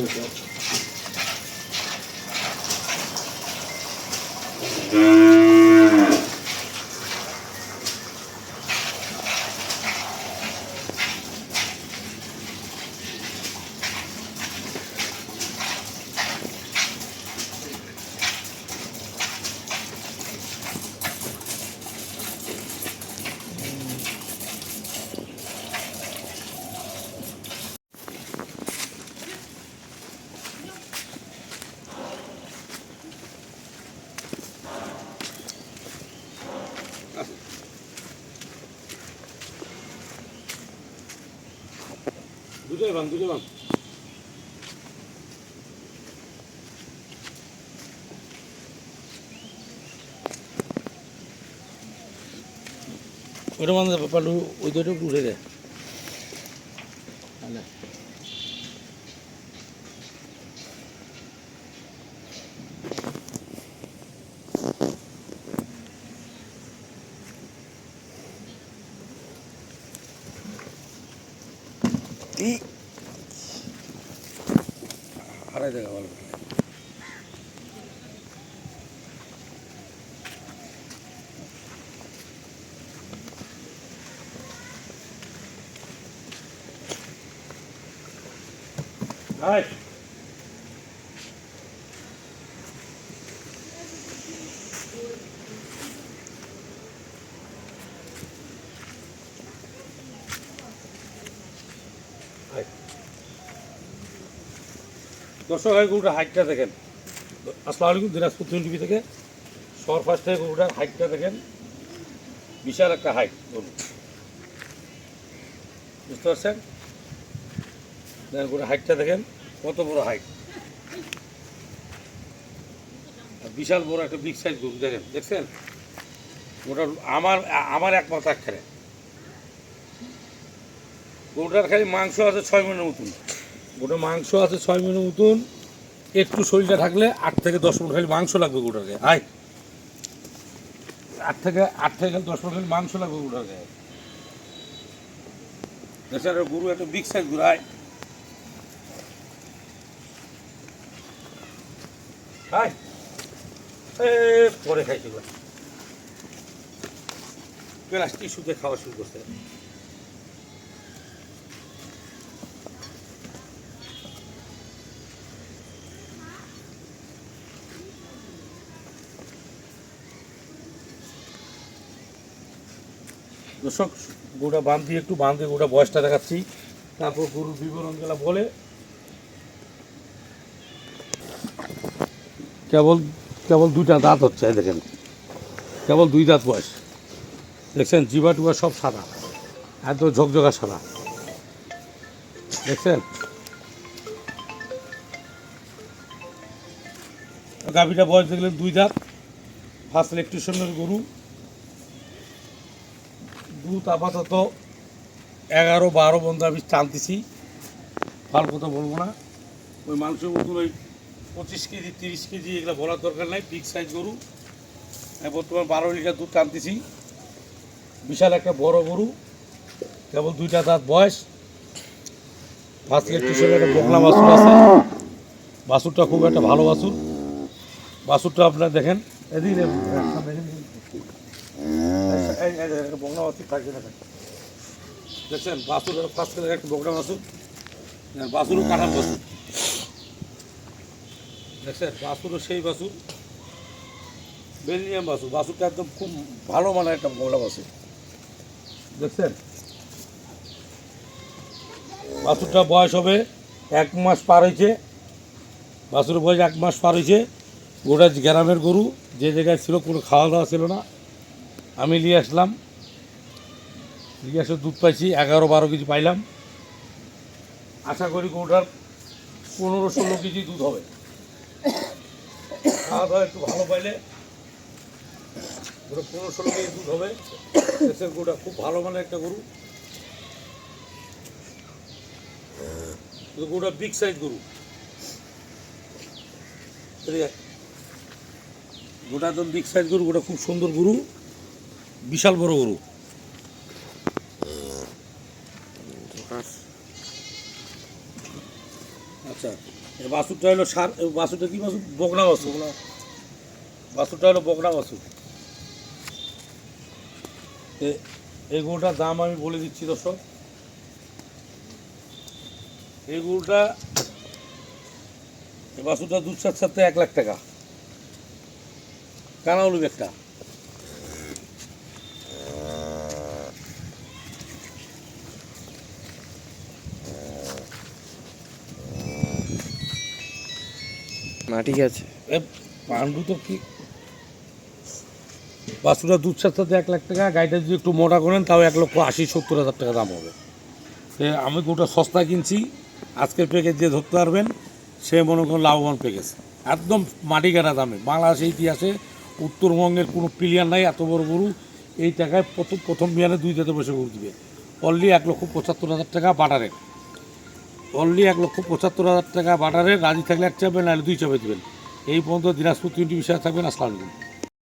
ঠিক আছে দুটোই বান দুটোই বান ওটা মানে পালু ওই দুটো উঠে দেয় তাহলে এই আড়াই টাকা ভালো Right. দর্শক এই গরুটার হাইটটা দেখেন। আসসালামু আলাইকুম, দিনাজপুর টিভি থেকে। সর ফার্স্ট থেকে গরুটার হাইটটা দেখেন। বিশাল একটা হাইট গরু। বুঝতে পারছেন? দেখেন গরুর হাইটটা দেখেন, কত বড় হাইট। বিশাল বড় একটা বিগ সাইজ গরু দেখেন, দেখছেন? ওটা আমার আমার এক খেলে গরুটার খালি মাংস আছে ছয় মনের মতন। গোটা মাংস আছে ছয় মনের মতন। একটু শরীরটা থাকলে আট থেকে দশ মিনিট খালি মাংস লাগবে গোটাকে আয়। আট থেকে আট থেকে দশ মিনিট খালি মাংস লাগবে গোটাকে একটা গরু একটা বিগ সাইজ গরু এ, পরে খাইছি গো। পেলাস খাওয়া শুরু করছে দর্শক গরুটা বাঁধ দিয়ে একটু বাঁধ দিয়ে গরুটা বয়সটা দেখাচ্ছি। তারপর গরুর বিবরণ যেটা বলে, কেবল কেবল দুইটা দাঁত হচ্ছে দেখেন। কেবল দুই দাঁত বয়স। দেখছেন, জিবা টুবা সব সাদা, এত ঝকঝকা সাদা। দেখছেন? গাভীটা বয়স দেখলেন দুই দাঁত। ফার্স্ট ইলেকট্রিশিয়ানের গরু। দুধ আপাতত এগারো, বারো বন্ধু আমি টানতেছি। ফাল কথা বলব না। ওই মাংসের মতন ওই পঁচিশ কেজি, তিরিশ কেজি এগুলো বলার দরকার নাই বিগ সাইজ গরু। বর্তমান বারো লিটার দুধ টানতেছি। বিশাল একটা বড় গরু। কেবল দুইটা দাঁত বয়স। ফার্স্ট ইলেকট্রিশিয়ান একটা বকলা বাছুর আছে। বাছুরটা খুব একটা ভালো বাছুর। বাছুরটা আপনার দেখেন। এদিকে দেখছেন? একটা বাছুর দেখছেন? বাছুরও সেই বাছুরটা একদম খুব ভালো মানের একটা বকনা বাছুর দেখছেন? বাছুরটা বয়স হবে এক মাস পার হয়েছে। বাছুরের বয়স এক মাস পার হয়েছে। গোটা গ্রামের গরু, যে জায়গায় ছিল কোনো খাওয়া দাওয়া ছিল না। আমি নিয়ে আসলাম। নিয়ে এসে দুধ পাইছি, এগারো বারো কেজি পাইলাম। আশা করি গরুটার পনেরো ষোলো কেজি দুধ হবে। খাওয়া দাওয়া একটু ভালো পাইলে পনেরো ষোলো কেজি দুধ হবে। দেশের গরুটা খুব ভালো মানে একটা গরু। গরুটা বিগ সাইজ গরু। গোটা একদম বিগ সাইজ গরু, গোটা খুব সুন্দর গরু। বিশাল বড় গরু। আচ্ছা এই বাছুরটা হলো সার এই বাছুরটা কি বাছুর? বকনা বাছুর। বাছুরটা হলো বকনা এ- এই গরুটার দাম আমি বলে দিচ্ছি দর্শক। এই গরুটা এই বাছুরটা দুধ সাত সাথে এক লাখ টাকা। কানা হলুদ একটা। ঠিক আছে। পাণ্ডু তো কি? বাছুরটা দুধ সাথে এক লাখ টাকা, গাড়িটা যদি একটু মোটা করেন, তাও এক লক্ষ আশি, সত্তর হাজার টাকা দাম হবে। সে আমি গরুটা সস্তা কিনছি, আজকের প্যাকেজ যে ধরতে পারবেন, সে মনে করুন লাভবান প্যাকেজ একদম মাটি কাটা দামে। বাংলাদেশের ইতিহাসে উত্তরবঙ্গের কোনো প্লেয়ার নাই, এত বড় গরু। এই টাকায় প্রথম প্রথম বিয়ানে দুই জাতে বসে গরু দিবে। অনলি এক লক্ষ পঁচাত্তর হাজার টাকা বাটারে অনলি এক লক্ষ পঁচাত্তর হাজার টাকা বাটারে রাজি থাকলে এক চাপবেন, নাহলে দুই চাপে দেবেন। এই পর্যন্ত দিনাজপুর তিনটি বিষয় থাকবেন, আসসালাম আলাইকুম।